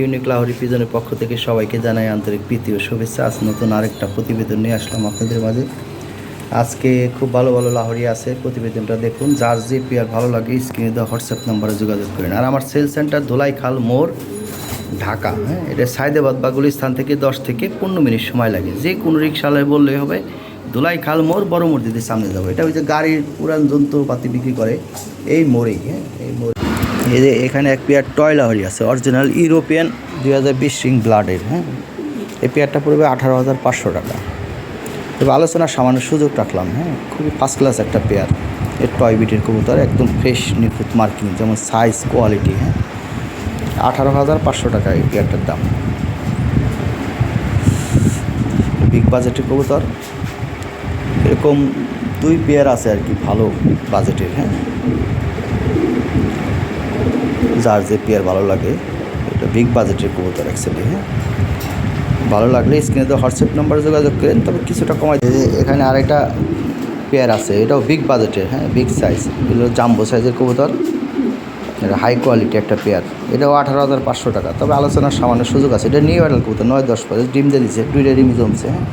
Unique Lahiri পিজনের পক্ষ থেকে সবাইকে জানাই আন্তরিক প্রীতি ও শুভেচ্ছা। আজ নতুন আরেকটা প্রতিবেদন নিয়ে আসলাম আপনাদের মাঝে। আজকে খুব ভালো ভালো লাহরি আছে। প্রতিবেদনটা দেখুন। যার যে পেয়ার ভালো লাগে, স্ক্রিনে দেওয়া হোয়াটসঅ্যাপ নাম্বারে যোগাযোগ করেন। আর আমার সেল সেন্টার ধোলাই খাল মোড়, ঢাকা। হ্যাঁ এটা সাইদাবাদ বা গুলিস্থান থেকে দশ থেকে পনেরো মিনিট সময় লাগে। যে কোনো রিক্সালায় বললেই হবে ধুলাই খাল মোড় বড় মসজিদের সামনে যাব। এটা ওই যে গাড়ির পুরান যন্ত্রপাতি বিক্রি করে এই মোড়েই। হ্যাঁ এই মোড় এই যে এখানে এক পেয়ার টয় লাহরি আছে অরিজিনাল ইউরোপিয়ান দুই হাজার বিশ রিং ব্লাডের হ্যাঁ? এই পেয়ারটা পড়বে আঠারো হাজার পাঁচশো টাকা। তবে আলোচনার সামান্য সুযোগ রাখলাম হ্যাঁ? খুবই ফার্স্ট ক্লাস একটা পেয়ার। এর টয় বিটের কবুতর, একদম ফ্রেশ নিখুঁত মার্কিং, যেমন সাইজ কোয়ালিটি হ্যাঁ? আঠারো হাজার পাঁচশো টাকা এই পেয়ারটার দাম। বিগ বাজেটের কবুতর। এরকম দুই পেয়ার আছে আর কি, ভালো বাজেটের হ্যাঁ? যার যে পেয়ার ভালো লাগে, এটা বিগ বাজেটের কবুতর অ্যাকচুয়ালি হ্যাঁ? ভালো লাগলে স্ক্রিনে তো হোয়াটসঅ্যাপ নাম্বারে যোগাযোগ করেন, তবে কিছুটা কমাই এখানে আরেকটা পেয়ার আছে, এটাও বিগ বাজেটের হ্যাঁ বিগ সাইজ এগুলো জাম্বো সাইজের কবুতর। এটা হাই কোয়ালিটি একটা পেয়ার, এটাও আঠারো হাজার পাঁচশো টাকা, তবে আলোচনার সামান্য সুযোগ আছে। এটা নিউ অ্যাডাল কবুতর, নয় দশ পরে ডিম দিয়ে দিচ্ছে দুইটা ডিমই জমছে হ্যাঁ?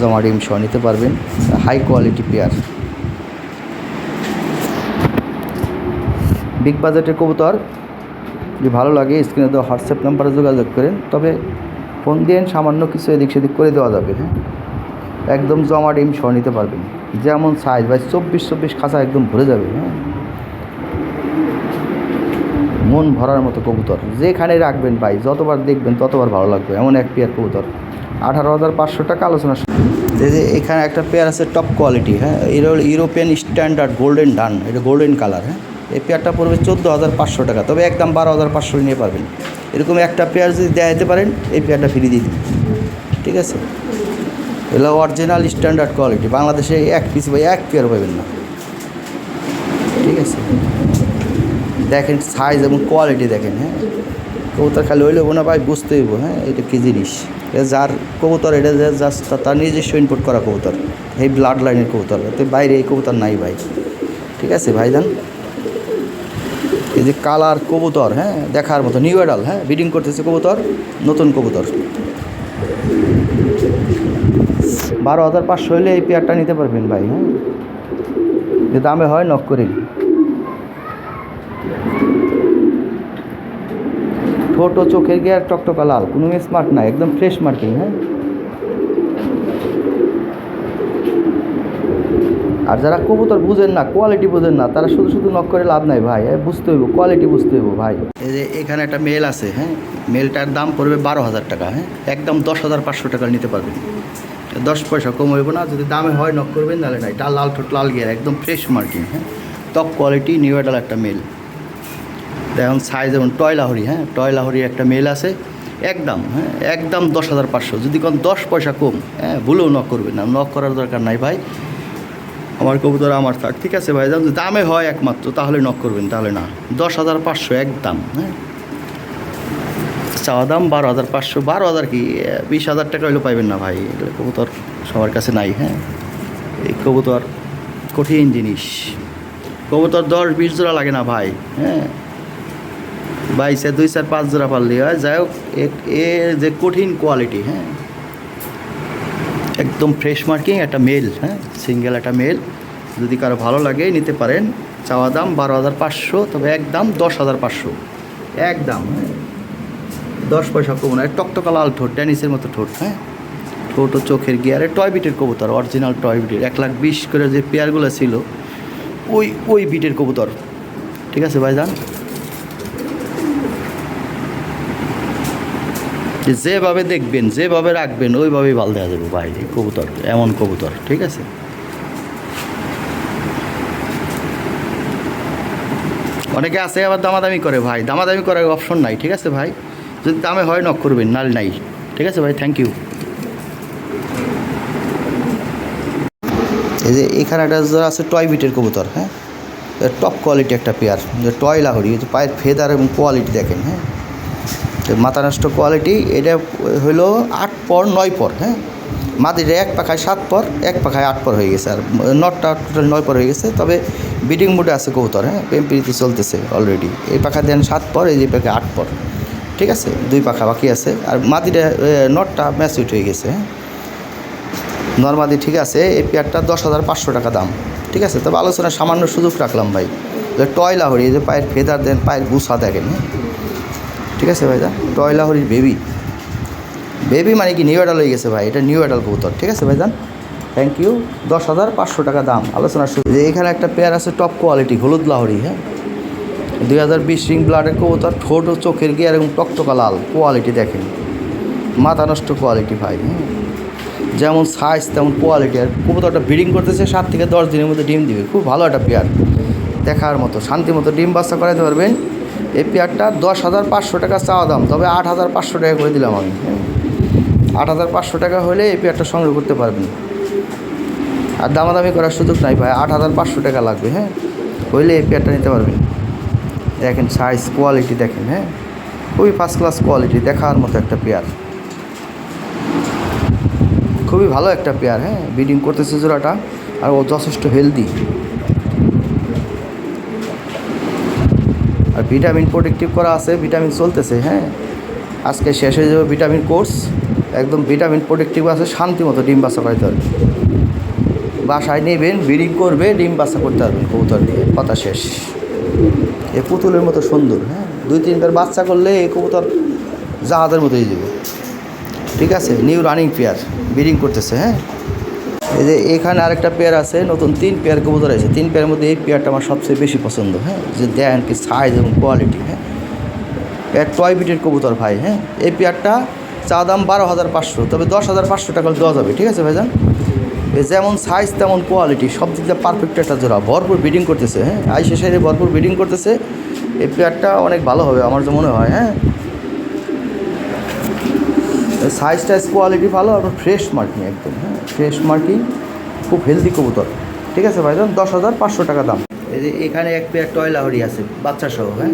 জমা ডিম সহ নিতে পারবেন হাই কোয়ালিটি পেয়ার। বিগ বাজেটের কবুতর। যদি ভালো লাগে স্ক্রিনে দেওয়া হোয়াটসঅ্যাপ নাম্বারে যোগাযোগ করেন। তবে ফোন দিয়ে সামান্য কিছু এদিক সেদিক করে দেওয়া যাবে হ্যাঁ? একদম জমা ডিম সহ নিতে পারবেন। যেমন সাইজ ভাই চব্বিশ চব্বিশ খাঁচা একদম ভরে যাবে হ্যাঁ? মন ভরার মতো কবুতর। যেখানে রাখবেন ভাই, যতবার দেখবেন ততবার ভালো লাগবে। এমন এক পেয়ার কবুতর। আঠারো হাজার পাঁচশো টাকা আলোচনা যে এখানে একটা পেয়ার আছে টপ কোয়ালিটি হ্যাঁ? ইউরোপিয়ান স্ট্যান্ডার্ড গোল্ডেন ডান এটা গোল্ডেন কালার হ্যাঁ? এই পেয়ারটা পড়বে চোদ্দ হাজার পাঁচশো টাকা। তবে একদম বারো হাজার পাঁচশো নিয়ে পারবেন। এরকম একটা পেয়ার যদি দেওয়া যেতে পারেন, এই পেয়ারটা ফ্রি দিয়ে দিন ঠিক আছে? এগুলো অরিজিনাল স্ট্যান্ডার্ড কোয়ালিটি বাংলাদেশে এক পিস ভাই এক পেয়ার পাবেন না। ঠিক আছে? দেখেন সাইজ এবং কোয়ালিটি দেখেন হ্যাঁ? কবুতর খালি হইলে না ভাই বুঝতে হইব হ্যাঁ? এটা কী জিনিস? যার কবুতর, এটা জাস্ট তার নিজস্ব ইনপুট করা কবুতর। এই ব্লাড লাইনের কবুতর। এতে বাইরে এই কবুতর নাই ভাই। ঠিক আছে ভাই ভাইজান এই যে কালার কবুতর হ্যাঁ দেখার মতো নিউ অ্যাডাল হ্যাঁ বিডিং করতেছে কবুতর, নতুন কবুতর। বারো হাজার পাঁচশো হলে এই পেয়ারটা নিতে পারবেন ভাই হ্যাঁ। যে দামে হয় নক করে ও চোখের গিয়ার টকটকা লাল, কোনো স্মার্ট না, একদম ফ্রেশ মার্কিং হ্যাঁ। আর যারা কবুতর বুঝেন না কোয়ালিটি বুঝেন না, তারা শুধু শুধু নক করে লাভ নাই ভাই। বুঝতে হইব কোয়ালিটি বুঝতে হইব ভাই। এই যে এখানে একটা মেল আছে হ্যাঁ? মেলটার দাম পড়বে বারো হাজার টাকা হ্যাঁ? একদম দশ হাজার পাঁচশো টাকা নিতে পারবেন। দশ পয়সা কম হইব না, যদি দামে হয় নক করবেন তাহলে নাই। এটা লাল ঠোঁট, লাল গিয়ার, একদম ফ্রেশ মার্কিং হ্যাঁ? টপ কোয়ালিটি নিউ এডাল একটা মেল দেখুন সাইজ যেমন টয় লাহরি হ্যাঁ? টয় লাহরি একটা মেল আছে। একদম হ্যাঁ? একদম দশ হাজার পাঁচশো। যদি কোন দশ পয়সা কম হ্যাঁ? ভুলেও নক করবেন না। নক করার দরকার নাই ভাই। আমার কবুতর আমার থাক, ঠিক আছে ভাই? যদি দামে হয় একমাত্র, তাহলে নক করবেন, তাহলে না। দশ হাজার পাঁচশো এক দাম হ্যাঁ? চাওয়া দাম বারো হাজার পাঁচশো, বারো হাজার কি? বিশ হাজার টাকা হলেও পাইবেন না ভাই, এগুলো কবুতর সবার কাছে নাই হ্যাঁ? এই কবুতর কঠিন জিনিস। কবুতর দশ বিশ জোড়া লাগে না ভাই হ্যাঁ? বাইশে দুই চার পাঁচ জোড়া পারলে, হয়, যাই হোক, এ যে কঠিন কোয়ালিটি হ্যাঁ? একদম ফ্রেশ মার্কিং একটা মেল হ্যাঁ? সিঙ্গেল একটা মেল যদি কারও ভালো লাগে, নিতে পারেন। চাওয়া দাম বারো হাজার পাঁচশো, তবে একদম দশ হাজার পাঁচশো। একদম হ্যাঁ? দশ পয়সা কমো না। টকটকা লাল ঠোঁট টেনিসের মতো ঠোঁট হ্যাঁ? ঠোঁট ও চোখের গিয়ারে টয় বিটের কবুতর অরিজিনাল টয় বিটের এক লাখ বিশ করে যে পেয়ারগুলো ছিল, ওই ওই বিটের কবুতর। ঠিক আছে ভাই ভাইজান? যে যেভাবে দেখবেন, যেভাবে রাখবেন, ওইভাবেই ভালো দেওয়া যাবে ভাই কবুতর, এমন কবুতর, ঠিক আছে? অনেকে আছে আবার দামাদামি করে ভাই, দামাদামি করার অপশন নাই, ঠিক আছে ভাই? যদি দামে হয় নক করবেন, নাল নাই, ঠিক আছে ভাই? থ্যাংক ইউ এই যে এখানে একটা আছে টয় বিটের কবুতর হ্যাঁ? টপ কোয়ালিটি একটা পেয়ার যে টয় লাহরি পায়ের ফেদার এবং কোয়ালিটি দেখেন হ্যাঁ? মাথা নষ্ট কোয়ালিটি এটা হলো আট পর, নয় পর হ্যাঁ? মাদিটা এক পাখায় সাত পর, এক পাখায় আট পর হয়ে গেছে আর নটটা টোটাল নয় পর হয়ে গেছে। তবে বিডিং মোডে আছে কবুতর হ্যাঁ? পেম্পিরিতে চলতেছে অলরেডি এই পাখা দেন সাত পর, এই যে পাখা আট পর, ঠিক আছে? দুই পাখা বাকি আছে। আর মাদিটা নটটা ম্যাচুইট হয়ে গেছে হ্যাঁ? নর্মাদি ঠিক আছে, এই পেয়ারটা দশ হাজার পাঁচশো টাকা দাম, ঠিক আছে? তবে আলোচনার সামান্য সুযোগ রাখলাম ভাই। টয় লাহরি যে পায়ের ফেদার দেন, পায়ের গুছা দেখেন হ্যাঁ? ঠিক আছে ভাই দা টয় লাহরির বেবি বেবি মানে কি? নিউ অ্যাডাল হয়ে গেছে ভাই। এটা নিউ অ্যাডাল কবুতর। ঠিক আছে ভাইজান থ্যাংক ইউ দশ হাজার পাঁচশো টাকা দাম। সুযোগ যে এখানে একটা পেয়ার আছে টপ কোয়ালিটি হলুদ লাহরি হ্যাঁ? দুই হাজার বিশ রিং ব্লাডের কবুতর, ঠোঁট ও চোখের গিয়ার এবং টকটকা লাল। কোয়ালিটি দেখেন। মাথা নষ্ট কোয়ালিটি ভাই যেমন সাইজ তেমন কোয়ালিটি আর কবুতরটা ব্রিডিং করতেছে সাত থেকে দশ দিনের মধ্যে ডিম দিবে। খুব ভালো একটা পেয়ার দেখার মতো শান্তি মতো ডিম বাচ্চা করাতে পারবেন। এই পেয়ারটা দশ হাজার পাঁচশো টাকা চাওয়া দাম, তবে আট হাজার পাঁচশো টাকা করে দিলাম আমি। আট হাজার পাঁচশো টাকা হলে এই পেয়ারটা সংগ্রহ করতে পারবেন। আর দামাদামি করার সুযোগ নাই ভাই, আট হাজার পাঁচশো টাকা লাগবে হ্যাঁ? হইলে এই পেয়ারটা নিতে পারবেন। দেখেন সাইজ কোয়ালিটি দেখেন হ্যাঁ? খুবই ফার্স্ট ক্লাস কোয়ালিটি দেখার মতো একটা পেয়ার। খুবই ভালো একটা পেয়ার হ্যাঁ? ব্রিডিং করতেছে জোড়াটা, আর ও যথেষ্ট হেলদি ভিটামিন প্রোটেক্টিভ করা আছে, ভিটামিন চলতেছে হ্যাঁ। আজকে শেষ হয়ে যাবে ভিটামিন কোর্স, একদম ভিটামিন প্রোটেক্টিভ আছে, শান্তি মতো ডিম বাচ্চা করাতে হবে। বাসায় নেবেন, ব্রিডিং করবে, ডিম বাচ্চা করতে পারবেন কবুতর দিয়ে কথা শেষ। এ পুতুলের মতো সুন্দর হ্যাঁ। দুই তিনবার বাচ্চা করলে এই কবুতর জাহাজের মতোই যাবে। ঠিক আছে, নিউ রানিং পেয়ার, ব্রিডিং করতেছে হ্যাঁ। এই যে এখানে আরেকটা পেয়ার আছে, নতুন তিন পেয়ার কবুতর আছে। তিন পেয়ারের মধ্যে এই পেয়ারটা আমার সবচেয়ে বেশি পছন্দ হ্যাঁ? যে দেন কি সাইজ এবং কোয়ালিটি হ্যাঁ? পেয়ার টয় বিটের কবুতর ভাই হ্যাঁ? এই পেয়ারটা চা দাম বারো হাজার পাঁচশো, তবে দশ হাজার পাঁচশো টাকা দেওয়া যাবে, ঠিক আছে ভাইজান? যেমন সাইজ তেমন কোয়ালিটি সব দিক দিয়ে পারফেক্ট একটা জোড়া, ভরপুর ব্রিডিং করতেছে হ্যাঁ? আইসে সাইডে ভরপুর ব্রিডিং করতেছে, এই পেয়ারটা অনেক ভালো হবে আমার তো মনে হয় হ্যাঁ? সাইজ টাইজ কোয়ালিটি ভালো আর ফ্রেশ মার্কিং একদম হ্যাঁ? ফ্রেশ মার্কিং খুব হেলদি কবুতর। ঠিক আছে ভাই ভাইজান? দশ হাজার পাঁচশো টাকা দাম। এই যে এখানে এক পেয়ার টয় লাহরি আছে, বাচ্চা সহ হ্যাঁ?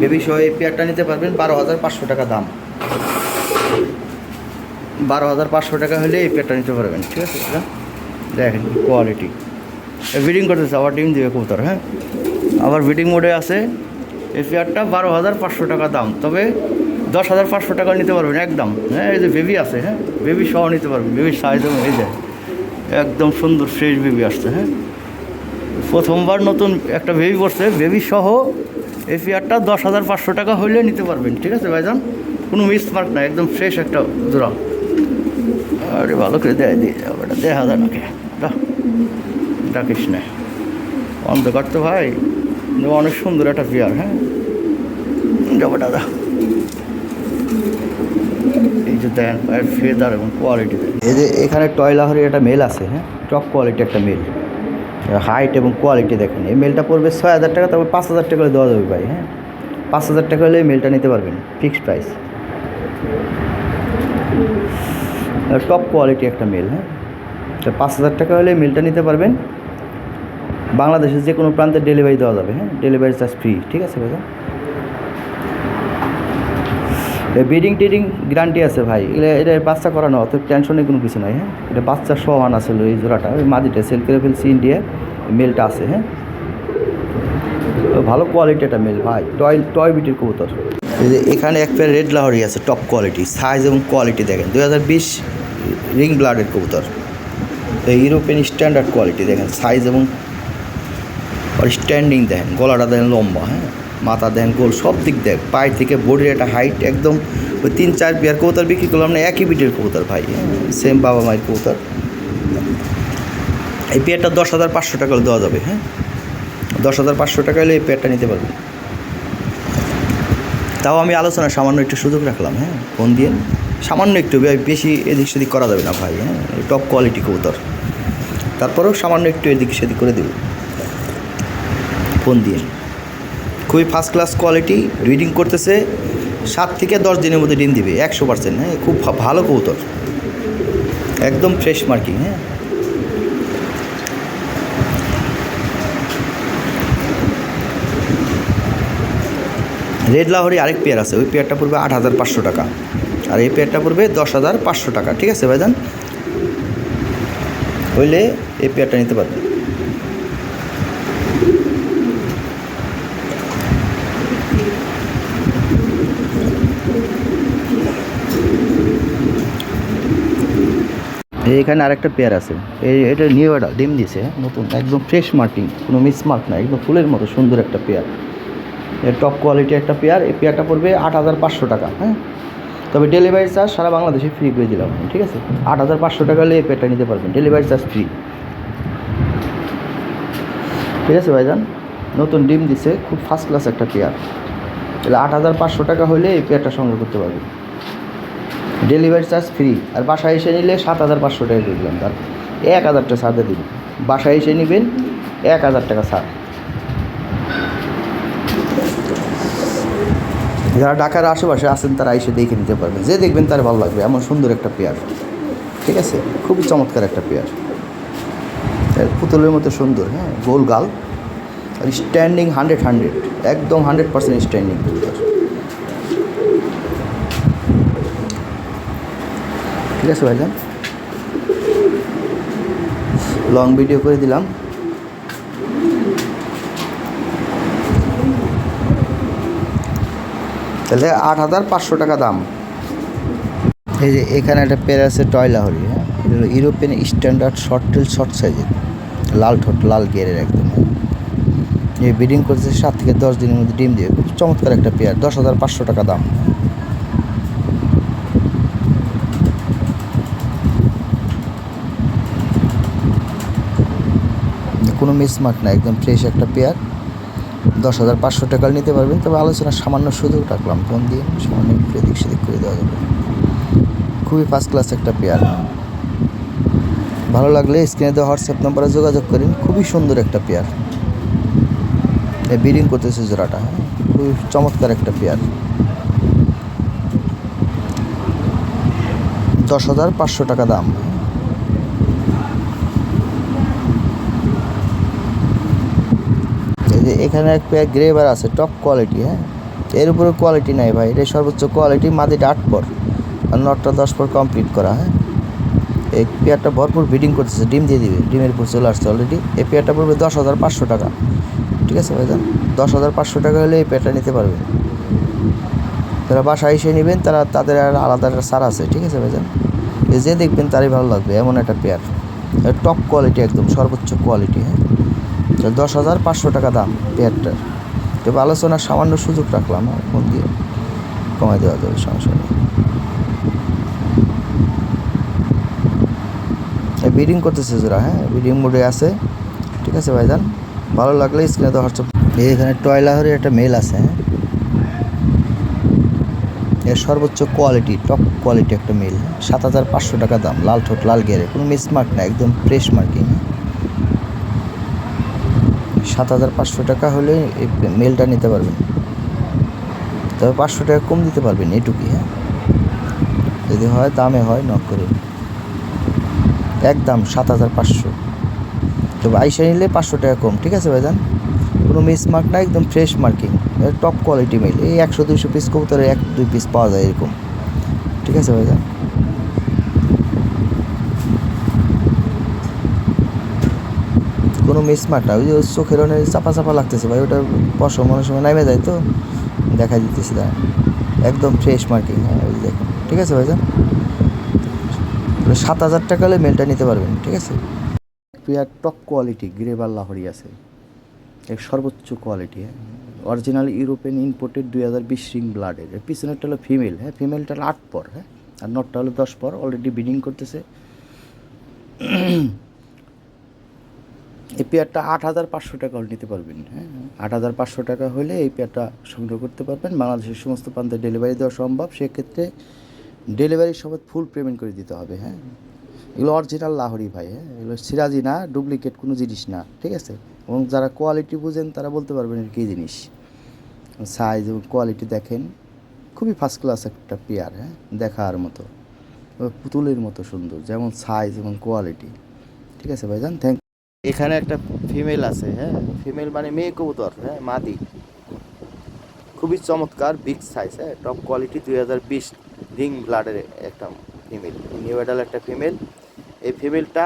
বেবি সহ এই পেয়ারটা নিতে পারবেন বারো হাজার পাঁচশো টাকা দাম। বারো হাজার পাঁচশো টাকা হলে এই পেয়ারটা নিতে পারবেন, ঠিক আছে? দেখেন কোয়ালিটি ব্রিডিং করতেছে, আবার ডিম দেবে কবুতর হ্যাঁ? আবার ব্রিডিং মোডে আছে, এই পেয়ারটা বারো হাজার পাঁচশো টাকা দাম। তবে দশ হাজার পাঁচশো টাকা নিতে পারবেন, একদম। হ্যাঁ এই যে বেবি আছে হ্যাঁ বেবি সহ নিতে পারবেন বেবির সাইজ এই যায় একদম সুন্দর ফ্রেশ বেবি আসছে হ্যাঁ। প্রথমবার নতুন একটা বেবি পড়ছে বেবি সহ এই পেয়ারটা দশ হাজার পাঁচশো টাকা হইলে নিতে পারবেন, ঠিক আছে ভাইজান? কোনো মিস মার্ক না একদম ফ্রেশ একটা জোড়া। আরে ভালো করে দেয় দিয়ে যাব এটা দেখা যায় নাকি ডাকিস না। অন্ধকার তো ভাই, অনেক সুন্দর একটা পেয়ার হ্যাঁ। যাব দাদা দেন ফেদার এবং কোয়ালিটি এই যে এখানে টয় লাহরি একটা মেল আছে হ্যাঁ? টপ কোয়ালিটি একটা মেল হাইট এবং কোয়ালিটি দেখেন। এই মেলটা পড়বে ছয় হাজার টাকা, তারপর পাঁচ হাজার টাকা হলে দেওয়া যাবে ভাই হ্যাঁ? পাঁচ হাজার টাকা হলে মেলটা নিতে পারবেন ফিক্সড প্রাইস টপ কোয়ালিটি একটা মেল হ্যাঁ? তো পাঁচ হাজার টাকা হলে মেলটা নিতে পারবেন। বাংলাদেশের যে কোনো প্রান্তে ডেলিভারি দেওয়া যাবে হ্যাঁ? ডেলিভারি চার্জ ফ্রি ঠিক আছে ভাইয়া ব্রিডিং টিডিং গ্যারান্টি আছে ভাই। এটা এটা বাচ্চা করানো অত টেনশনের কোনো কিছু নাই হ্যাঁ? এটা বাচ্চা সমান আছে এই জোড়াটা, ওই মাদিটা সেল করে ফেলছি ইন্ডিয়া মেলটা আছে হ্যাঁ? ভালো কোয়ালিটি একটা মেল ভাই। টয় টয় বিটির কবুতর। এখানে এক পেয়ার রেড লাহরি আছে টপ কোয়ালিটি সাইজ এবং কোয়ালিটি দেখেন। দু হাজার বিশ রিং ব্লাডের কবুতর। ইউরোপিয়ান স্ট্যান্ডার্ড কোয়ালিটি দেখেন সাইজ এবং স্ট্যান্ডিং দেখেন, গলাটা দেখেন লম্বা হ্যাঁ? মাথা দেখেন গোল, সব দিক দেখ, পায়ের থেকে বডির একটা হাইট একদম ওই তিন, চার পেয়ার কবুতর বিক্রি করলাম না, একই বিটের কবুতর ভাই সেম বাবা মায়ের কবুতর। এই পেয়ারটা দশ হাজার পাঁচশো টাকা দেওয়া যাবে হ্যাঁ? দশ হাজার পাঁচশো টাকা হলে এই পেয়ারটা নিতে পারবেন তাও আমি আলোচনা সামান্য একটু সুযোগ রাখলাম হ্যাঁ? ফোন দিয়ে। সামান্য একটু বেশি এদিক সেদিক করা যাবে না ভাই হ্যাঁ? টপ কোয়ালিটি কবুতর। তারপরেও সামান্য একটু এদিক সেদিক করে দেবে। ফোন দিয়ে। খুবই ফার্স্ট ক্লাস কোয়ালিটি রিডিং করতেছে, সাত থেকে দশ দিনের মধ্যে ডিম দিবে, একশো পার্সেন্ট হ্যাঁ? খুব ভালো কবুতর। একদম ফ্রেশ মার্কিং হ্যাঁ? রেড লাহরি আরেক পেয়ার আছে, ওই পেয়ারটা পড়বে আট হাজার পাঁচশো টাকা। আর এই পেয়ারটা পড়বে দশ হাজার পাঁচশো টাকা, ঠিক আছে ভাই ভাইজান? হইলে এই পেয়ারটা নিতে পারবেন। এখানে আরেকটা পেয়ার আছে। এই এটা নিউ এটা ডিম দিছে, নতুন, একদম ফ্রেশ মার্কিং কোনো মিসমার্ক না একদম ফুলের মতো সুন্দর একটা পেয়ার এর টপ কোয়ালিটি একটা পেয়ার এই পেয়ারটা পড়বে আট হাজার পাঁচশো টাকা হ্যাঁ? তবে ডেলিভারি চার্জ সারা বাংলাদেশে ফ্রি করে দিলাম, ঠিক আছে? আট হাজার পাঁচশো টাকা হলে এই পেয়ারটা নিতে পারবেন ডেলিভারি চার্জ ফ্রি ঠিক আছে ভাইজান? নতুন ডিম দিছে, খুব ফার্স্ট ক্লাস একটা পেয়ার তাহলে আট হাজার পাঁচশো টাকা হলে এই পেয়ারটা সংগ্রহ করতে পারবেন। Delivery charge free. আর বাসায় এসে নিলে সাত হাজার পাঁচশো টাকা করে দিলাম। তার এক হাজার টাকা ছাড়তে দিবেন বাসায় এসে নেবেন এক হাজার টাকা ছাড়। যারা ঢাকার আশেপাশে আছেন, তারা এসে দেখে নিতে পারবেন। যে দেখবেন তার ভালো লাগবে। এমন সুন্দর একটা পেয়ার। ঠিক আছে? খুবই চমৎকার একটা পেয়ার। পুতুলের মতো সুন্দর হ্যাঁ? গোল গাল। আর স্ট্যান্ডিং হান্ড্রেড হান্ড্রেড একদম হান্ড্রেড পার্সেন্ট স্ট্যান্ডিং ঠিক আছে ভাইজান। লং ভিডিও করে দিলাম। তাহলে আট হাজার পাঁচশো টাকা দাম। এই যে এখানে একটা পেয়ার আছে টয়লাহরি হ্যাঁ? এটা European standard short tail short সাইজের লাল ঠোঁট, লাল গিয়ারের একদম। এই ব্রিডিং করছে সাত থেকে দশ দিনের মধ্যে ডিম দিয়ে। খুব চমৎকার একটা পেয়ার দশ হাজার পাঁচশো টাকা দাম। কোনো মিসমার্ক না, একদম ফ্রেশ একটা পেয়ার দশ হাজার পাঁচশো টাকা নিতে পারবেন, তবে আলোচনা সামান্য সুযোগ রাখলাম, ফোন দিয়ে সামান্য সেদিক করে দেওয়া যাবে। খুবই ফার্স্ট ক্লাস একটা পেয়ার ভালো লাগলে স্ক্রিনে দেওয়া হোয়াটসঅ্যাপ নম্বরে যোগাযোগ করেন, খুবই সুন্দর একটা পেয়ার ব্রিডিং করতেছে জোড়াটা হ্যাঁ খুবই চমৎকার একটা পেয়ার দশ হাজার পাঁচশো টাকা দাম এই যে এখানে এক পেয়ার গ্রেভার আছে টপ কোয়ালিটি হ্যাঁ? এর উপরে কোয়ালিটি নাই ভাই, এটা সর্বোচ্চ কোয়ালিটি মাদিটা আট পর, আর নটটা দশ পর কমপ্লিট করা হ্যাঁ? এই পেয়ারটা ভরপুর ব্রিডিং করতেছে, ডিম দিয়ে দিবে, ডিমের উপর চলে আসছে অলরেডি এই পেয়ারটা পড়বে দশ হাজার পাঁচশো টাকা, ঠিক আছে ভাইজান দশ হাজার পাঁচশো টাকা হলে এই পেয়ারটা নিতে পারবে। যারা বাসায় এসে নেবেন, তারা তাদের আর আলাদা একটা সার আছে, ঠিক আছে ভাইজান যে দেখবেন তারই ভালো লাগবে, এমন একটা পেয়ার টপ কোয়ালিটি একদম, সর্বোচ্চ কোয়ালিটি হ্যাঁ? দশ হাজার পাঁচশো টাকা দাম পেয়ারটার তবে আলোচনার সামান্য সুযোগ রাখলাম হ্যাঁ, ফোন দিয়ে কমাই দেওয়া যাবে নেই। বিডিং করতেছে জোড়া হ্যাঁ বিডিং মোডে আছে। ঠিক আছে ভাইজান ভালো লাগলে স্ক্রিনে তো হোয়াটসঅ্যাপ এখানে টয়লাহরের একটা মেল আছে হ্যাঁ। এর সর্বোচ্চ কোয়ালিটি টপ কোয়ালিটি একটা মেল সাত হাজার পাঁচশো টাকা দাম লাল ঠোঁট লাল গেরে কোনো মিসমার্ক না একদম ফ্রেশ মার্কিং সাত হাজার পাঁচশো টাকা হলে এই মেলটা নিতে পারবেন। তবে পাঁচশো টাকা কম দিতে পারবেন এটুকুই হ্যাঁ। যদি হয় দামে হয় নক করে। একদম সাত হাজার পাঁচশো। তবে আইসা নিলে পাঁচশো টাকা কম, ঠিক আছে ভাইজান? কোনো মিস মার্ক না, একদম fresh marking top quality male এই একশো, দুইশো পিস কবুতরে এক, দুই পিস পাওয়া যায় এরকম। ঠিক আছে ভাইজান? কোনো মিসমার্ক না ওই যে চোখের অনেক চাপা চাপা লাগতেছে ভাই, ওটা পশম অনেক সময় নামে যায় তো দেখা দিতেছি, দাঁড়ান। একদম ফ্রেশ মার্কিং হ্যাঁ ওই যে দেখুন, ঠিক আছে ভাই ভাইজান? সাত হাজার টাকা হলে মেলটা নিতে পারবেন, ঠিক আছে? পেয়ার টপ কোয়ালিটি গ্রেভার লাহরি আছে। এক সর্বোচ্চ কোয়ালিটি হ্যাঁ। অরিজিনাল ইউরোপিয়ান ইম্পোর্টেড দুই হাজার বিশ রিং ব্লাডের পিছনেরটা হলো ফিমেল হ্যাঁ ফিমেলটা হলো আট পর হ্যাঁ। আর নটটা হলো দশ পর অলরেডি ব্রিডিং করতেছে। এই পেয়ারটা আট হাজার পাঁচশো টাকা নিতে পারবেন হ্যাঁ? আট হাজার পাঁচশো টাকা হলে এই পেয়ারটা সংগ্রহ করতে পারবেন। বাংলাদেশের সমস্ত প্রান্তে ডেলিভারি দেওয়া সম্ভব। সেক্ষেত্রে ডেলিভারি সমেত ফুল পেমেন্ট করে দিতে হবে হ্যাঁ? এগুলো অরিজিনাল লাহরি ভাই হ্যাঁ? এগুলো সিরাজি না ডুপ্লিকেট কোনো জিনিস না, ঠিক আছে? এবং যারা কোয়ালিটি বুঝেন, তারা বলতে পারবেন কী জিনিস। সাইজ এবং কোয়ালিটি দেখেন, খুবই ফার্স্ট ক্লাস একটা পেয়ার হ্যাঁ? দেখার মতো, পুতুলের মতো সুন্দর, যেমন সাইজ এবং কোয়ালিটি ঠিক আছে ভাইজান? থ্যাংক এখানে একটা ফিমেল আছে হ্যাঁ? ফিমেল মানে মেয়ে কবুতর হ্যাঁ? মাদি। খুবই চমৎকার বিগ সাইজ হ্যাঁ? টপ কোয়ালিটি দুই হাজার বিশ রিং ব্লাডের একটা ফিমেল নিউ একটা ফিমেল এই ফিমেলটা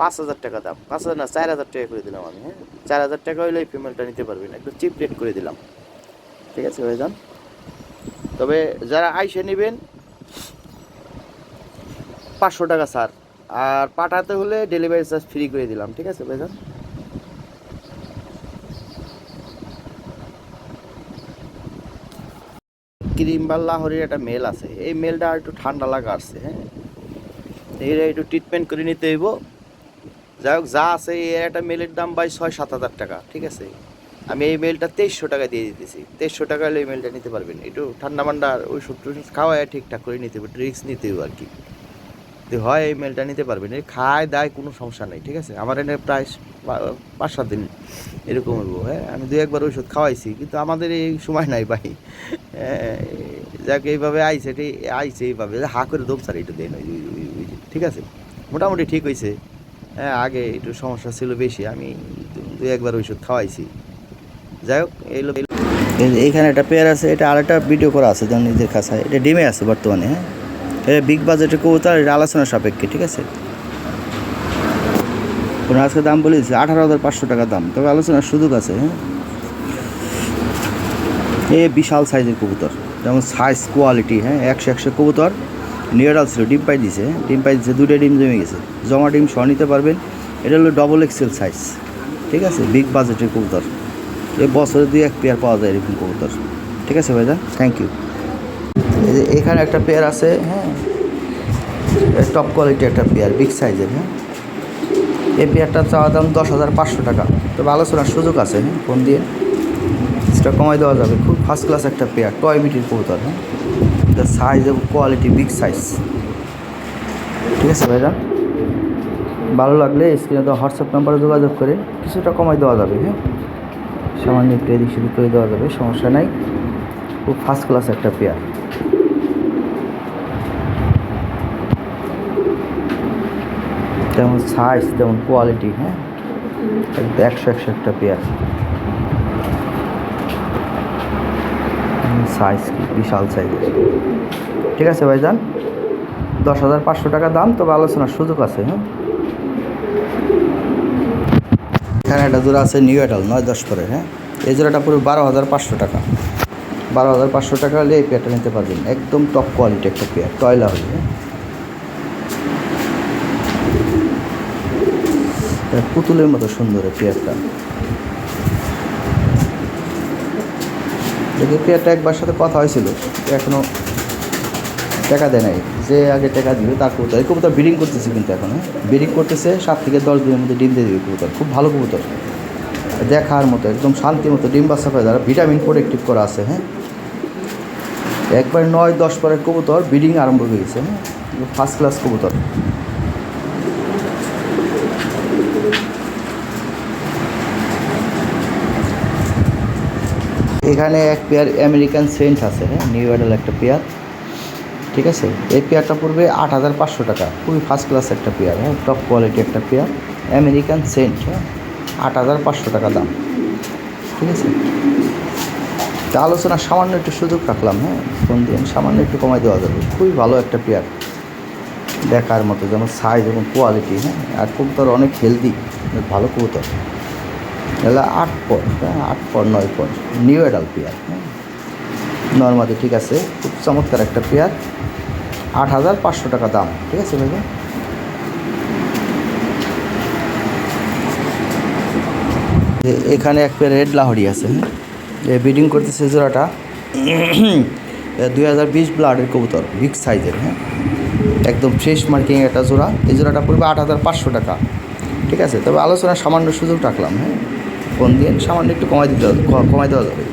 পাঁচ হাজার টাকা দাম। পাঁচ হাজার না, চার হাজার টাকা করে দিলাম আমি হ্যাঁ? চার হাজার টাকা হলে এই ফিমেলটা নিতে পারবেন একটু চিপ রেট করে দিলাম। ঠিক আছে হয়ে যান তবে যারা আইসে নেবেন, পাঁচশো টাকা স্যার আর পাঠাতে হলে ডেলিভারি চার্জ ফ্রি করে দিলাম, ঠিক আছে ভাইজান? ক্রিম বা লাহোরের একটা মেল আছে, এই মেলটা আর একটু ঠান্ডা লাগা আসছে হ্যাঁ? এর একটু ট্রিটমেন্ট করে নিতে হইব। যাই হোক, যা আছে এর একটা মেলের দাম ভাই ছয় সাত হাজার টাকা, ঠিক আছে? আমি এই মেলটা তেইশশো টাকা দিয়ে দিতেছি, তেইশশো টাকা হলে এই মেলটা নিতে পারবেন। একটু ঠান্ডা মান্ডা ওই টষুধ খাওয়ায় ঠিকঠাক করে নিতে হবে ড্রিঙ্কস নিতে হবে আর কি। যদি হয় এই মেলটা নিতে পারবেন এই খায় দায় কোনো সমস্যা নেই ঠিক আছে? আমার এনে প্রায় পাঁচ সাত দিন এরকম হইব হ্যাঁ? আমি দু একবার ওষুধ খাওয়াইছি কিন্তু আমাদের এই সময় নাই ভাই। হ্যাঁ, যাক এইভাবে আইছে এটি আইছে এইভাবে। হা করে দোপ স্যার একটু দেন ঠিক আছে? মোটামুটি ঠিক হয়েছে হ্যাঁ আগে একটু সমস্যা ছিল বেশি আমি দু- একবার ওষুধ খাওয়াইছি। যাই হোক এইখানে একটা পেয়ার আছে এটা আরেকটা ভিডিও করা আছে যেমন নিজের খাসায় এটা ডিমে আছে বর্তমানে হ্যাঁ? এটা বিগ বাজেটের কবুতর এটা আলোচনা সাপেক্ষে, ঠিক আছে? কোনো আজকে দাম বলেছি আঠারো হাজার পাঁচশো টাকা দাম। তবে আলোচনার সুযোগ আছে হ্যাঁ? এ, বিশাল সাইজের কবুতর, যেমন সাইজ কোয়ালিটি হ্যাঁ? একশো একশো কবুতর নিয়ারাল ছিল, ডিম পাই দিছে? ডিম পাই দিছে দুটো ডিম জমে গেছে। জমা ডিম সহ নিতে পারবেন, এটা হলো ডবল এক্সেল সাইজ ঠিক আছে? বিগ বাজেটের কবুতর। এ, বছরে দুই এক পেয়ার পাওয়া যায় এরকম কবুতর, ঠিক আছে ভাইদা থ্যাংক ইউ যে এখানে একটা পেয়ার আছে হ্যাঁ। টপ কোয়ালিটি একটা পেয়ার বিগ সাইজের হ্যাঁ। এই পেয়ারটার চাওয়া দাম দশ হাজার পাঁচশো টাকা। তবে আলোচনার সুযোগ আছে হ্যাঁ ফোন দিয়ে। সেটা কমাই দেওয়া যাবে। খুব ফার্স্ট ক্লাস একটা পেয়ার টয় বিটির কবুতর হ্যাঁ। সাইজ এবং কোয়ালিটি বিগ সাইজ ঠিক আছে ভাইরা? ভালো লাগলে স্ক্রিনে দেওয়া হোয়াটসঅ্যাপ নাম্বারে যোগাযোগ করে কিছুটা কমাই দেওয়া যাবে হ্যাঁ। সামান্য একটু এদিক সেদিক করে দেওয়া যাবে, সমস্যা নাই। খুব ফার্স্ট ক্লাস একটা পেয়ার তেমন সাইজ তেমন কোয়ালিটি হ্যাঁ? একশো একশো একটা পেয়ার সাইজ বিশাল সাইজের ঠিক আছে ভাইজান? দশ হাজার পাঁচশো টাকা দাম, তবে আলোচনার সুযোগ আছে হ্যাঁ? এখানে একটা জোড়া আছে নিউ এটাল নয় দশ করে হ্যাঁ? এই জোড়াটা পুরো বারো হাজার পাঁচশো টাকা। বারো হাজার পাঁচশো টাকা হলে এই পেয়ারটা নিতে পারবেন। একদম টপ কোয়ালিটি একটা পেয়ার টয়লা হলে হ্যাঁ? পুতুলের মতো সুন্দর পেয়ারটা। দেখি পেয়ারটা একবার সাথে কথা হয়েছিল এখনও টাকা দেয় নাই। যে আগে টাকা দিবে, তার কবুতর। এই কবুতর ব্রিডিং করতেছে কিন্তু এখন হ্যাঁ? ব্রিডিং করতেছে, সাত থেকে দশ দিনের মধ্যে ডিম দিয়ে দেবে কবুতর। খুব ভালো কবুতর। দেখার মতো, একদম শান্তির মতো ডিম বাচ্চা করে যারা ভিটামিন প্রোটেক্টিভ করা আছে হ্যাঁ? একবার নয়, দশ পরের কবুতর ব্রিডিং আরম্ভ হয়ে গেছে হ্যাঁ? ফার্স্ট ক্লাস কবুতর। এখানে এক পেয়ার আমেরিকান সেন্ট আছে হ্যাঁ? নিউ অ্যাডাল একটা পেয়ার। ঠিক আছে? এই পেয়ারটা পড়বে আট হাজার পাঁচশো টাকা। খুবই ফার্স্ট ক্লাস একটা পেয়ার হ্যাঁ? টপ কোয়ালিটি একটা পেয়ার। আমেরিকান সেন্ট হ্যাঁ? আট হাজার পাঁচশো টাকা দাম। ঠিক আছে? তা আলোচনা সামান্য একটু সুযোগ রাখলাম হ্যাঁ? ফোন দিয়ে সামান্য একটু কমাই দেওয়া যাবে। খুবই ভালো একটা পেয়ার। দেখার মতো, যেমন সাইজ এবং কোয়ালিটি হ্যাঁ? আর কবুতর অনেক হেলদি ভালো কবুতর। এগুলো আট পর হ্যাঁ আট পর নয় পর নিউ এডাল পেয়ার হ্যাঁ। নর্মালি ঠিক আছে, খুব চমৎকার একটা পেয়ার আট হাজার পাঁচশো টাকা দাম, ঠিক আছে ভাইয়া? এখানে এক পেয়ার রেড লাহরি আছে হ্যাঁ। এ ব্রিডিং করতেছে জোড়াটা। দুই হাজার বিশ ব্লাডের কবুতর বিগ সাইজের হ্যাঁ। একদম ফ্রেশ মার্কিং একটা জোড়া। এই জোড়াটা পড়বে আট হাজার পাঁচশো টাকা, ঠিক আছে? তবে আলোচনার সামান্য সুযোগ রাখলাম হ্যাঁ। ফোন দিয়ে সামান্য একটু কমাই দিতে হবে কমাই দেওয়া যাবে।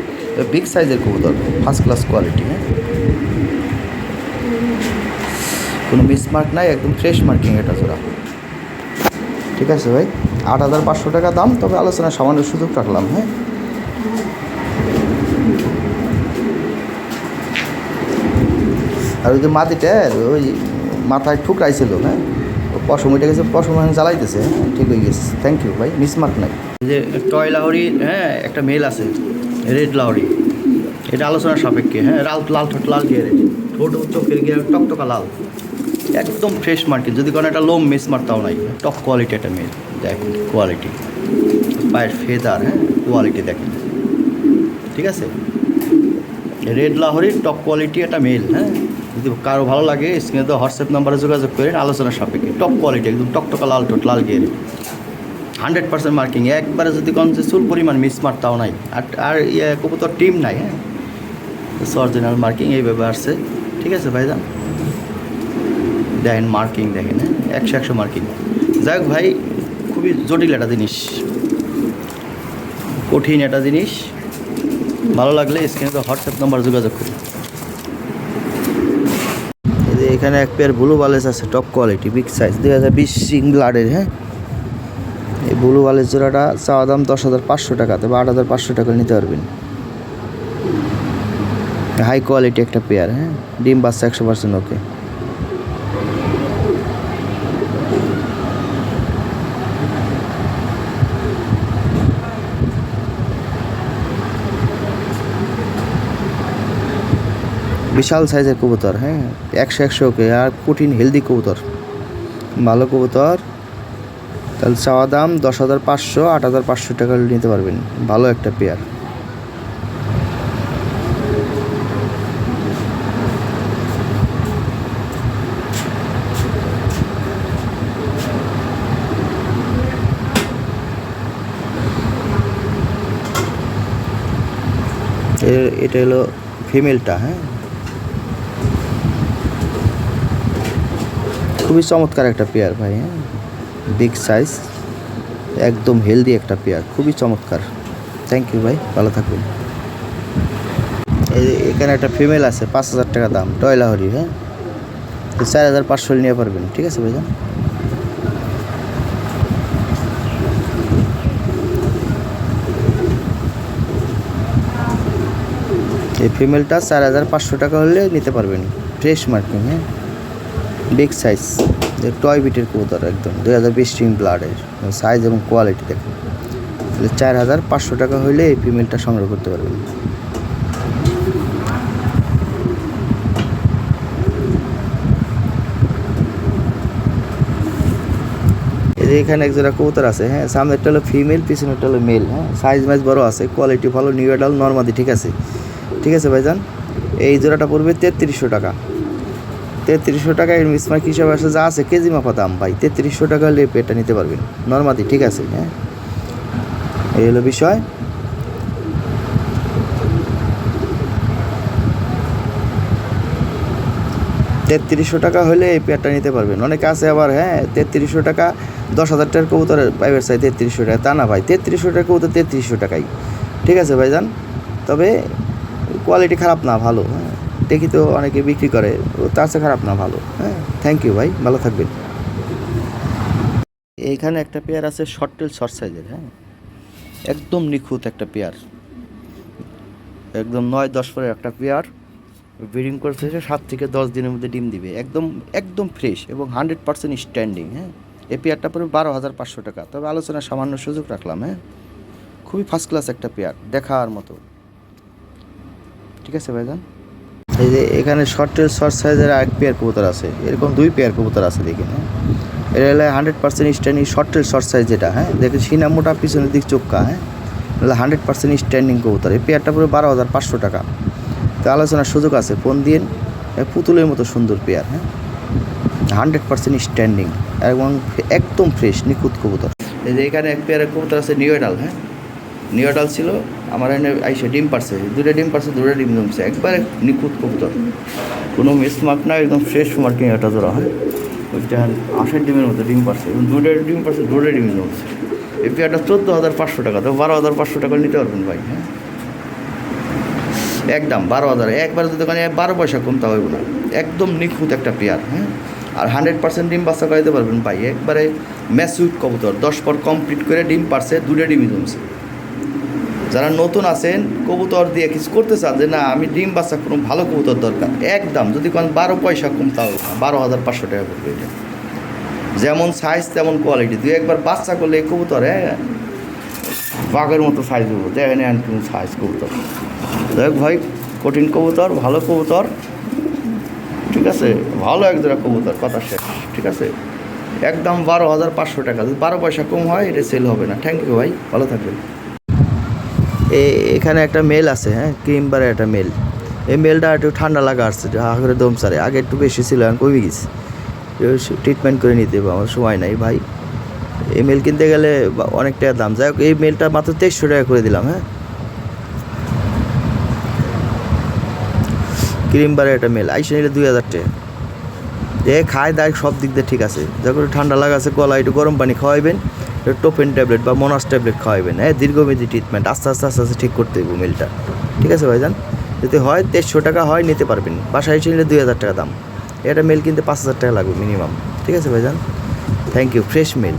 বিগ সাইজের কবুতর ফার্স্ট ক্লাস কোয়ালিটি হ্যাঁ? কোনো মিসমার্ক নাই, একদম ফ্রেশ মার্কিং এটা জোড়া। ঠিক আছে ভাই? আট হাজার পাঁচশো টাকা দাম, তবে আলোচনার সামান্য সুযোগ রাখলাম হ্যাঁ? আর ওই যে মাটিটা, ওই মাথায় ঠুকরাইছিল হ্যাঁ? পশম উঠে গেছে পশম জ্বালাইতেছে, ঠিক হয়ে গেছে। থ্যাংক ইউ ভাই মিসমার্ক নাই। যে টয় লাহরি হ্যাঁ একটা মেল আছে, রেড লাহরি। এটা আলোচনার সাপেক্ষে হ্যাঁ লাল লাল ঠোঁট লাল গিয়ে ঠোঁট চোখের গিয়ে টকটকা লাল। একদম ফ্রেশ মার্কেট, যদি কোনো একটা লোম মিস মারতাও নাই টপ কোয়ালিটি একটা মেল। দেখেন, কোয়ালিটি। পায়ের ফেদার হ্যাঁ কোয়ালিটি দেখেন। ঠিক আছে? রেড লাহরির টপ কোয়ালিটি একটা মেল হ্যাঁ? যদি কারও ভালো লাগে স্ক্রিনে তো হোয়াটসঅ্যাপ নাম্বারে যোগাযোগ করেন আলোচনা সাপেক্ষে। টপ কোয়ালিটি একদম টকটকা লাল টোট লাল গিয়ে হান্ড্রেড পার্সেন্ট মার্কিং একবারে যদি কোন যে চুল পরিমাণ মিস মারতাও নাই। আর আর ইয়ে কবুতর টিম নাই হ্যাঁ? অরিজিনাল মার্কিং এইভাবে আসছে। ঠিক আছে ভাই ভাইজান? দেখেন মার্কিং দেখেন হ্যাঁ? একশো একশো মার্কিং যাই হোক ভাই, খুবই জটিল একটা জিনিস। কঠিন একটা জিনিস। ভালো লাগলে স্ক্রিনে তো হোয়াটসঅ্যাপ নাম্বার যোগাযোগ করুন। এখানে এক পেয়ার ব্লু বালেস আছে টপ কোয়ালিটি বিগ সাইজ দুই হাজার বিশ সিং ব্লাডের হ্যাঁ? এই ব্লু বালের জোড়াটা চাওয়া দাম দশ হাজার পাঁচশো টাকাতে বা আট হাজার পাঁচশো টাকা নিতে পারবেন। হাই কোয়ালিটি একটা পেয়ার হ্যাঁ? ডিম বাচ্চা একশো পার্সেন্ট ওকে বিশাল সাইজের কবুতর হ্যাঁ? একশো একশো ওকে। আর কঠিন হেলদি কবুতর। ভালো কবুতর। তাহলে চাওয়া দাম দশ হাজার পাঁচশো, আট হাজার পাঁচশো টাকা নিতে পারবেন। ভালো একটা পেয়ার এটা হলো ফিমেলটা হ্যাঁ? খুবই চমৎকার একটা পেয়ার ভাই হ্যাঁ? বিগ সাইজ একদম হেলদি একটা পেয়ার, খুবই চমৎকার। থ্যাংক ইউ ভাই, ভালো থাকবেন। এই এখানে একটা ফিমেল আছে, পাঁচ হাজার টাকা দাম টয়লা হরি হ্যাঁ চার হাজার পাঁচশো নিয়ে পারবেন, ঠিক আছে ভাইজান? এই ফিমেলটা চার হাজার পাঁচশো টাকা হলে নিতে পারবেন ফ্রেশ মার্কিং হ্যাঁ? বিগ সাইজ টয় বিটের কবুতর একদম, দুই হাজার বিশ টিম ব্লাডের সাইজ এবং কোয়ালিটি দেখুন। তাহলে চার হাজার পাঁচশো টাকা হলে এই ফিমেলটা সংগ্রহ করতে পারবেন। এখানে এক জোড়া কবুতর আছে হ্যাঁ সামনেরটা হলো ফিমেল পিছনেরটা হলো মেল হ্যাঁ সাইজ মাইজ বড় আছে কোয়ালিটি ভালো নিউ এডাল নর্মাদি ঠিক আছে? ঠিক আছে ভাইজান? এই জোড়াটা পড়বে তেত্রিশশো টাকা। তেত্রিশশো টাকা এর মিসমার্ক হিসাবে আসে, যা আছে কেজি মাপা দাম ভাই। তেত্রিশশো টাকা হলে এটা নিতে পারবেন। নর্মাদি, ঠিক আছে হ্যাঁ? এই হলো বিষয়। তেত্রিশশো টাকা হলে এই পেয়ারটা নিতে পারবেন। অনেকে আছে আবার হ্যাঁ তেত্রিশশো টাকা দশ হাজার টাকার কবুতর পাইবার চাই তেত্রিশশো টাকা। তা না ভাই, তেত্রিশশো টাকা কবুতর তেত্রিশশো টাকাই। ঠিক আছে ভাইজান? তবে কোয়ালিটি খারাপ না, ভালো হ্যাঁ। দেখি তো অনেকে বিক্রি করে। তার চেয়ে খারাপ না, ভালো। হ্যাঁ থ্যাংক ইউ ভাই, ভালো থাকবেন। এইখানে একটা পেয়ার আছে শর্ট টেল শর্ট সাইজের হ্যাঁ। একদম নিখুঁত একটা পেয়ার। একদম নয়, দশ পরের একটা পেয়ার। ব্রিডিং করতে সাত থেকে দশ দিনের মধ্যে ডিম দিবে। একদম একদম ফ্রেশ এবং হান্ড্রেড পার্সেন্ট স্ট্যান্ডিং হ্যাঁ। এই পেয়ারটা পরে বারো হাজার পাঁচশো টাকা। তবে আলোচনা সামান্য সুযোগ রাখলাম হ্যাঁ। খুবই ফার্স্ট ক্লাস একটা পেয়ার, দেখার মতো। ঠিক আছে ভাইজান? এই যে এখানে শর্ট শর্ট সাইজের এক পেয়ার কবুতর আছে। এরকম দুই পেয়ার কবুতর আছে দেখি হ্যাঁ? এটা হলো hundred percent standing short short size যেটা হ্যাঁ? দেখে সিনা মোটা পিছনের দিক চোক্কা হ্যাঁ? তাহলে হান্ড্রেড পার্সেন্ট স্ট্যান্ডিং কবুতর। এই পেয়ারটা পুরো বারো হাজার পাঁচশো টাকা। তো আলোচনার সুযোগ আছে, ফোন দিন পুতুলের মতো সুন্দর পেয়ার হ্যাঁ? হান্ড্রেড পার্সেন্ট স্ট্যান্ডিং এবং একদম ফ্রেশ নিখুঁত কবুতর। এই যে এখানে এক পেয়ারের কবুতর আছে নিউডাল হ্যাঁ? নিউডাল ছিল, আমার এনে আইসে ডিম পারছে দুটো ডিম পারছে দুটো ডিম জমছে, একবারে নিখুঁত কবুতর। কোনো মিস মার্ক না একদম ফ্রেশ মার্কিং একটা জোড়া, হয়? ওইটা আষাঢ় ডিমের মতো ডিম পারছে, এবং দুটো ডিম পারছে দুটো ডিম জমছে। এই পেয়ারটা চোদ্দ হাজার পাঁচশো টাকা, তো বারো হাজার পাঁচশো টাকা নিতে পারবেন ভাই হ্যাঁ? একদম বারো হাজার, একবার যদি দোকানে বারো পয়সা কমতে হবে না। একদম নিখুঁত একটা পেয়ার হ্যাঁ? আর হান্ড্রেড পার্সেন্ট ডিম বাচ্চা করাইতে পারবেন ভাই, একবারে ম্যাসুইট কবুতর, দশ পর কমপ্লিট করে ডিম পারছে দুটো ডিমই জমছে। যারা নতুন আছেন, কবুতর দিয়ে কিছু করতে চান যে না, আমি ডিম বাচ্চা কোনো ভালো কবুতর দরকার। একদম, যদি কোন বারো পয়সা কম হবে না বারো হাজার পাঁচশো টাকা পড়বে এটা। যেমন সাইজ তেমন কোয়ালিটি দুই একবার বাচ্চা করলে এই কবুতর হ্যাঁ বাঘের মতো সাইজ দেবো দেখেন কোন সাইজ কবুতর। দেখ ভাই, কঠিন কবুতর, ভালো কবুতর। ঠিক আছে, ভালো এক জোড়া কবুতর, কথা শেষ। ঠিক আছে? একদম বারো হাজার পাঁচশো টাকা। যদি বারো পয়সা কম হয়, এটা সেল হবে না। থ্যাংক ইউ ভাই, ভালো থাকবেন। এখানে একটা মেল আছে হ্যাঁ? ক্রিমবারের একটা মেল। এই মেলটা একটু ঠান্ডা লাগা আসছে হা করে দম সারে। আগে একটু বেশি ছিল, এখন কমে গেছে। ট্রিটমেন্ট করে নিতে হবে, আমার সময় নাই ভাই। এই মেল কিনতে গেলে বা- অনেক টাকা দাম। যাই হোক, এই মেলটা মাত্র তেইশশো টাকা করে দিলাম হ্যাঁ? ক্রিম বারে একটা মেল, আইসে নিলে দুই হাজার টাকা। এ, খায়, দায়, সব দিক দিয়ে ঠিক আছে। যখন ঠান্ডা লাগা আছে গলা একটু গরম পানি খাওয়াইবেন। টোপেন ট্যাবলেট বা মনাস ট্যাবলেট খাওয়াবেন হ্যাঁ? দীর্ঘমেয়াদী ট্রিটমেন্ট আস্তে আস্তে আস্তে আস্তে ঠিক করতে হইব মিলটা ঠিক আছে ভাইজান? যদি হয়, দেড়শো টাকা হয়, নিতে পারবেন। বাসায় এসে নিলে দুই হাজার টাকা দাম। এটা মেল কিনতে পাঁচ হাজার টাকা লাগবে মিনিমাম ঠিক আছে ভাইজান? Thank you fresh mail